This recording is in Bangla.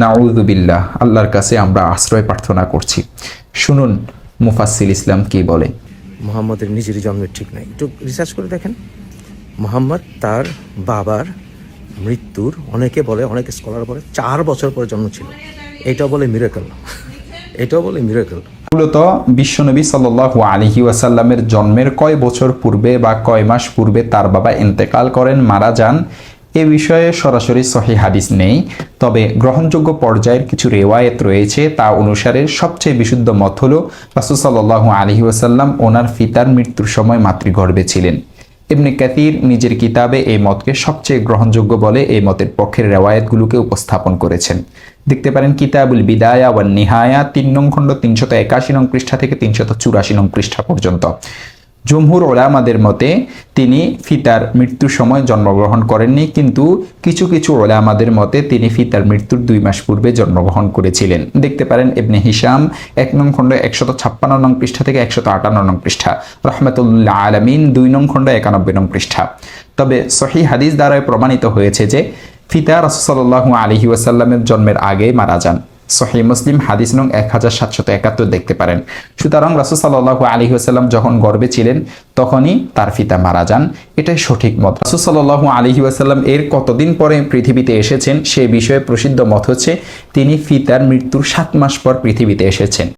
নাউজুবিল্লাহ আল্লাহর কাছে আমরা আশ্রয় প্রার্থনা করছি। শুনুন মুফাসিল ইসলাম কি বলে? মোহাম্মদের নিজের জন্মের ঠিক নাই। একটু রিসার্চ করে দেখেন। মোহাম্মদ তার বাবার মৃত্যুর অনেকে বলে অনেক স্কলার বলে চার বছর পরে জন্ম ছিল। এটা বলে মিরাকল এটাও বলে মিরাকল মূলত বিশ্বনবী সাল্লাহ আলহি ওয়াসাল্লামের জন্মের কয় বছর পূর্বে বা কয় মাস পূর্বে তার বাবা ইন্তেকাল করেন মারা যান। এ বিষয়ে সরাসরি সহি হাদিস নেই, তবে গ্রহণযোগ্য পর্যায়ের কিছু রেওয়ায়েত রয়েছে, তা অনুসারে সবচেয়ে বিশুদ্ধ মত হল, রাসুল সাল্লাহ আলহি ওয়াসাল্লাম ওনার ফিতার মৃত্যুর সময় মাতৃগর্ভে ছিলেন। ইবনে কাতির নিজের কিতাবে এই মতকে সবচেয়ে গ্রহণযোগ্য বলে এই মতের পক্ষের রেওয়ায়তগুলোকে উপস্থাপন করেছেন। দেখতে পারেন, কিতাবুল বিদায়া ওয়ান নিহায়া, তিন নং খণ্ড তিনশত একাশি নং পৃষ্ঠা থেকে তিনশত চুরাশি নং পৃষ্ঠা পর্যন্ত। জমহুর ওলামাদের মতে, তিনি ফিতার মৃত্যুর সময় জন্মগ্রহণ করেননি, কিন্তু কিছু কিছু ওলামাদের মতে তিনি ফিতার মৃত্যুর দুই মাস পূর্বে জন্মগ্রহণ করেছিলেন। দেখতে পারেন ইবনে হিসাম এক নং খণ্ড একশত ছাপ্পান্ন নং পৃষ্ঠা থেকে একশত আটান্ন নং পৃষ্ঠা। রহমতুল্লাহ আলমিন দুই নং খণ্ড একানব্বই নং পৃষ্ঠা। তবে সহি হাদিস দ্বারায় প্রমাণিত হয়েছে যে ফিতা রসসাল্লাহ আলহি ওয়াসাল্লামের জন্মের আগে মারা যান। সহি মুসলিম হাদিস নং এক হাজার সাতশত একাত্তর দেখতে পারেন। সুতরাং রাসুল সাল্লাহ আলী আসাল্লাম যখন গর্বে ছিলেন, তখনই তার পিতা মারা যান। এটাই সঠিক মত। রাসুল সাল্লাহ আলহি আসাল্লাম এর কতদিন পরে পৃথিবীতে এসেছেন, সে বিষয়ে প্রসিদ্ধ মত হচ্ছে, তিনি ফিতার মৃত্যুর সাত মাস পর পৃথিবীতে এসেছেন।